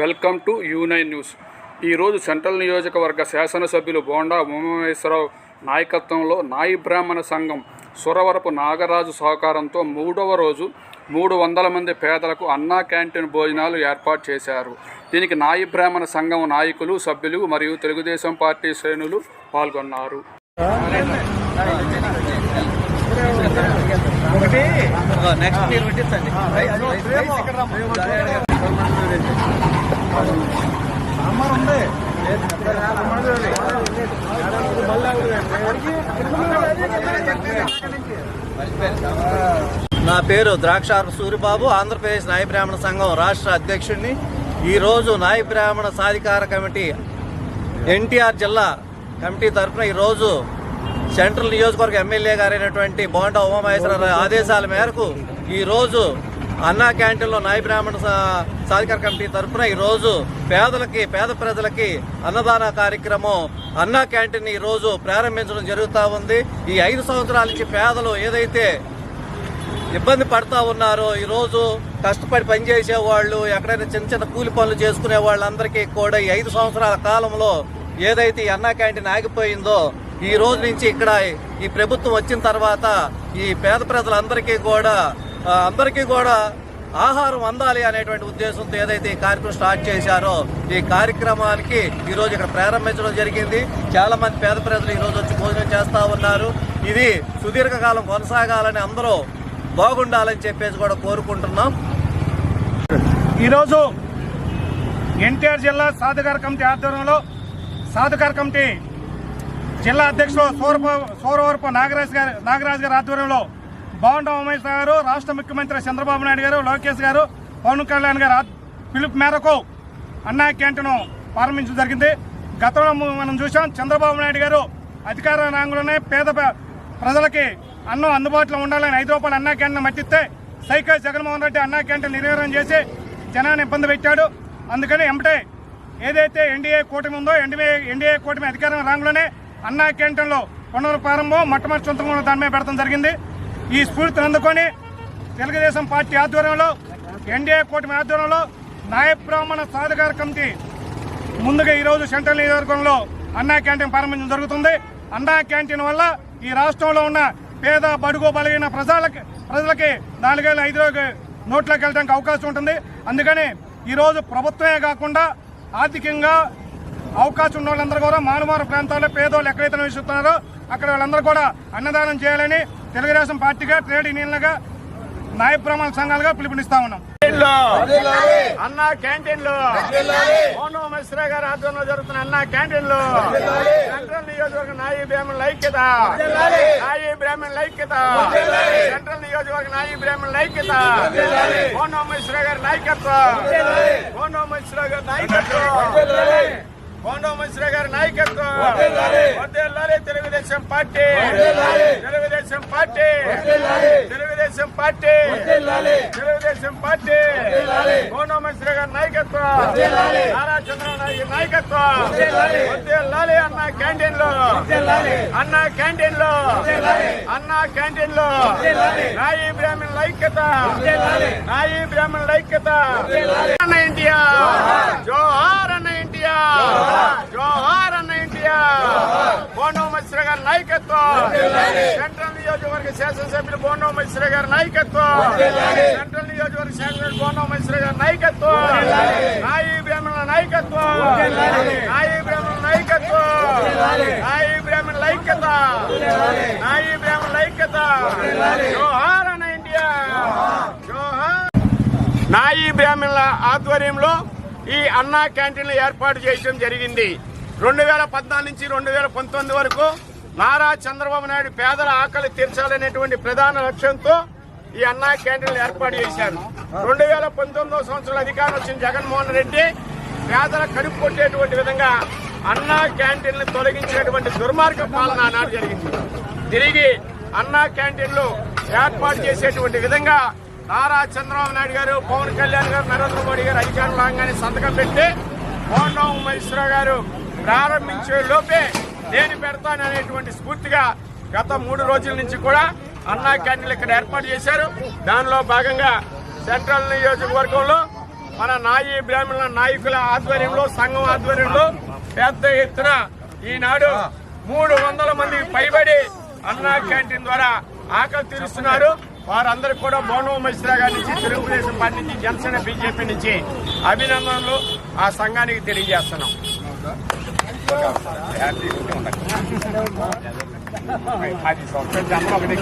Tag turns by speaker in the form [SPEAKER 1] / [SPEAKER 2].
[SPEAKER 1] Welcome to U nine news. ఈరోజు central నియోజకవర్గ శాసనసభ్యులు బోండా ఉమామహేశ్వరరావు నాయకత్వంలో నాయి బ్రాహ్మణ సంఘం సురవరపు నాగరాజు సహకారంతో మూడవ రోజు మూడు వందల మంది పేదలకు అన్నా క్యాంటీన్ భోజనాలు ఏర్పాటు చేశారు. దీనికి నాయి బ్రాహ్మణ సంఘం నాయకులు సభ్యులు మరియు తెలుగుదేశం పార్టీ శ్రేణులు పాల్గొన్నారు.
[SPEAKER 2] నెక్స్ట్ నా పేరు ద్రాక్షార సూరిబాబు ఆంధ్రప్రదేశ్ నాయ బ్రాహ్మణ సంఘం రాష్ట్ర అధ్యక్షుడిని. ఈరోజు నాయ బ్రాహ్మణ సాధికార కమిటీ ఎన్టీఆర్ జిల్లా కమిటీ తరఫున ఈరోజు సెంట్రల్ నియోజకవర్గ ఎమ్మెల్యే గారైనటువంటి బోండా ఉమామహేశ్వరరావు ఆదేశాల మేరకు ఈరోజు అన్నా క్యాంటీన్లో నాయ బ్రాహ్మణ సాధికార కమిటీ తరఫున ఈరోజు పేదలకి పేద ప్రజలకి అన్నదాన కార్యక్రమం అన్నా క్యాంటీన్ ఈరోజు ప్రారంభించడం జరుగుతూ ఉంది. ఈ ఐదు సంవత్సరాల నుంచి పేదలు ఏదైతే ఇబ్బంది పడతా ఉన్నారో ఈరోజు కష్టపడి పనిచేసే వాళ్ళు ఎక్కడైనా చిన్న చిన్న కూలి పనులు చేసుకునే వాళ్ళందరికీ కూడా ఈ ఐదు సంవత్సరాల కాలంలో ఏదైతే ఈ అన్నా క్యాంటీన్ ఆగిపోయిందో ఈ రోజు నుంచి ఇక్కడ ఈ ప్రభుత్వం వచ్చిన తర్వాత ఈ పేద ప్రజలందరికీ కూడా అందరికీ కూడా ఆహారం అందాలి అనేటువంటి ఉద్దేశంతో ఏదైతే ఈ కార్యక్రమం స్టార్ట్ చేశారో ఈ కార్యక్రమానికి ఈరోజు ఇక్కడ ప్రారంభించడం జరిగింది. చాలా మంది పేద ప్రజలు ఈరోజు వచ్చి భోజనం చేస్తూ ఉన్నారు. ఇది సుదీర్ఘకాలం కొనసాగాలని అందరూ బాగుండాలని చెప్పేసి కూడా కోరుకుంటున్నాం.
[SPEAKER 3] ఈరోజు ఎన్టీఆర్ జిల్లా సాధుకార కమిటీ ఆధ్వర్యంలో సాధుకార కమిటీ జిల్లా అధ్యక్షులు సూరప సూరవరపు నాగరాజ్ గారు నాగరాజు గారి ఆధ్వర్యంలో బాగుంటాం ఉమేష్ గారు? రాష్ట్ర ముఖ్యమంత్రి చంద్రబాబు నాయుడు గారు లోకేష్ గారు పవన్ కళ్యాణ్ గారు పిలుపు మేరకు అన్నా క్యాంటీన్ ప్రారంభించడం జరిగింది. గతంలో మనం చూసాం చంద్రబాబు నాయుడు గారు అధికార రంగులోనే పేద ప్రజలకి అన్నం అందుబాటులో ఉండాలని ఐదు రూపాయలు అన్నా క్యాంటీన్ మట్టిస్తే సైకిల్ జగన్మోహన్ రెడ్డి అన్నా క్యాంటీన్ నిర్వహణ చేసి జనాన్ని ఇబ్బంది పెట్టాడు. అందుకని ఎంబటే ఏదైతే ఎన్డీఏ కూటమి ఉందో ఎన్డీఏ ఎన్డీఏ కూటమి అధికారం రాంగ్లోనే అన్నా క్యాంటీన్లో పునరుప్రారంభం మొట్టమొదటి సొంతంగా దాని మీద పెడతాం జరిగింది. ఈ స్ఫూర్తిని అందుకొని తెలుగుదేశం పార్టీ ఆధ్వర్యంలో ఎన్డీఏ కూటమి ఆధ్వర్యంలో నాయబ్రాహ్మణ సాధకార కమిటీ ముందుగా ఈరోజు సెంట్రల్ నియోజకవర్గంలో అన్నా క్యాంటీన్ ప్రారంభించడం జరుగుతుంది. అన్నా క్యాంటీన్ వల్ల ఈ రాష్ట్రంలో ఉన్న పేద బడుగు బలహీన ప్రజలకి ప్రజలకి నాలుగేళ్ళు ఐదు రోజులు నోట్లోకి వెళ్ళడానికి అవకాశం ఉంటుంది. అందుకని ఈరోజు ప్రభుత్వమే కాకుండా ఆర్థికంగా అవకాశం ఉన్న వాళ్ళందరూ కూడా మారుమారు ప్రాంతాల్లో పేదోళ్ళు ఎక్కడైతే నివసిస్తున్నారో అక్కడ వాళ్ళందరూ కూడా అన్నదానం చేయాలని తెలుగుదేశం పార్టీగా ట్రేడ్ యూనియన్లుగా నాయ బ్రాహ్మణ సంఘాలుగా పిలుపునిస్తా ఉన్నాం. అన్నా క్యాంటీన్లో మోనో మిశ్రా గారి ఆధ్వర్యంలో జరుగుతున్న అన్నా క్యాంటీన్లో సెంట్రల్ నియోజకవర్గ నాయి బ్రాహ్మణుల ఐక్యత నాయి బ్రాహ్మణుల ఐక్యత సెంట్రల్ నియోజకవర్గ నాయి బ్రాహ్మణుల ఐక్యత మోనో మిశ్రా గారి నాయకత్వం మోనో మిశ్రా గారి నాయకత్వం కోండో మిశ్రా గారి నాయకత్వం Telugu Desam party Telugu Desam party Telugu Desam party Telugu Desam party కోండో Mishra గారి నాయకత్వం నారా చంద్రబాబు నాయకత్వం వద్దెల్లాలి అన్న క్యాంటీన్లో అన్న క్యాంటీన్లో అన్న క్యాంటీన్లో నాయి బ్రాహ్మణుల ఐక్యత నాయి బ్రాహ్మణుల ఐక్యత అన్న ఇండియా జోహార్ అన్న ఇండియా జోహార్ అన్న మిశ్ర గారి నాయకత్వం. సెంట్రల్ నియోజకవర్గ శాసనసభ్యులు బోండో మిశ్ర గారి నాయకత్వం. సెంట్రల్ నియోజకవర్గ శాసనసభ్యులు బోండో మిశ్ర గారి నాయకత్వం. నాయి బ్రాహ్మణుల నాయకత్వం. నాయి బ్రాహ్మణుల నాయకత్వం. నాయి బ్రాహ్మణుల ఐక్యత. నాయి బ్రాహ్మణుల ఐక్యత. జోహార్ అన్న ఇండియా. జోహార్. నాయి బ్రాహ్మణుల ఆధ్వర్యంలో ఈ అన్నా క్యాంటీన్లు ఏర్పాటు చేయడం జరిగింది. రెండు వేల పద్నాలుగు నుంచి రెండు వేల పంతొమ్మిది వరకు నారా చంద్రబాబు నాయుడు పేదల ఆకలి తీర్చాలనేటువంటి ప్రధాన లక్ష్యంతో ఈ అన్నా క్యాంటీన్లు ఏర్పాటు చేశారు. రెండు వేల పంతొమ్మిదో సంవత్సరంలో అధికారం వచ్చిన జగన్మోహన్ రెడ్డి పేదల కడుపు కొట్టేటువంటి విధంగా అన్నా క్యాంటీన్లు తొలగించేటువంటి దుర్మార్గ పాలన ఆనాడు జరిగింది. తిరిగి అన్నా క్యాంటీన్లు ఏర్పాటు చేసేటువంటి విధంగా నారా చంద్రబాబు నాయుడు గారు పవన్ కళ్యాణ్ గారు నరేంద్ర మోడీ గారు అధికారం రాగానే సంతకం పెట్టి మోహన్ మహేశ్వరరావు గారు ప్రారంభించే లోపే నేను పెడతాననేటువంటి స్ఫూర్తిగా గత మూడు రోజుల నుంచి కూడా అన్నా క్యాంటీన్లు ఇక్కడ ఏర్పాటు చేశారు. దానిలో భాగంగా సెంట్రల్ నియోజకవర్గంలో మన నాయి బ్రాహ్మణుల నాయకుల ఆధ్వర్యంలో సంఘం ఆధ్వర్యంలో పెద్ద ఎత్తున ఈనాడు మూడు వందల మంది పైబడి అన్నా క్యాంటీన్ ద్వారా ఆకలి తీరుస్తున్నారు. వారందరూ కూడా బోనో మిశ్రా గారి నుంచి తెలుగుదేశం పార్టీ నుంచి జనసేన బీజేపీ నుంచి అభినందనలు ఆ సంఘానికి తెలియజేస్తున్నాం. খালি সফটওয়্যার জানব আপনি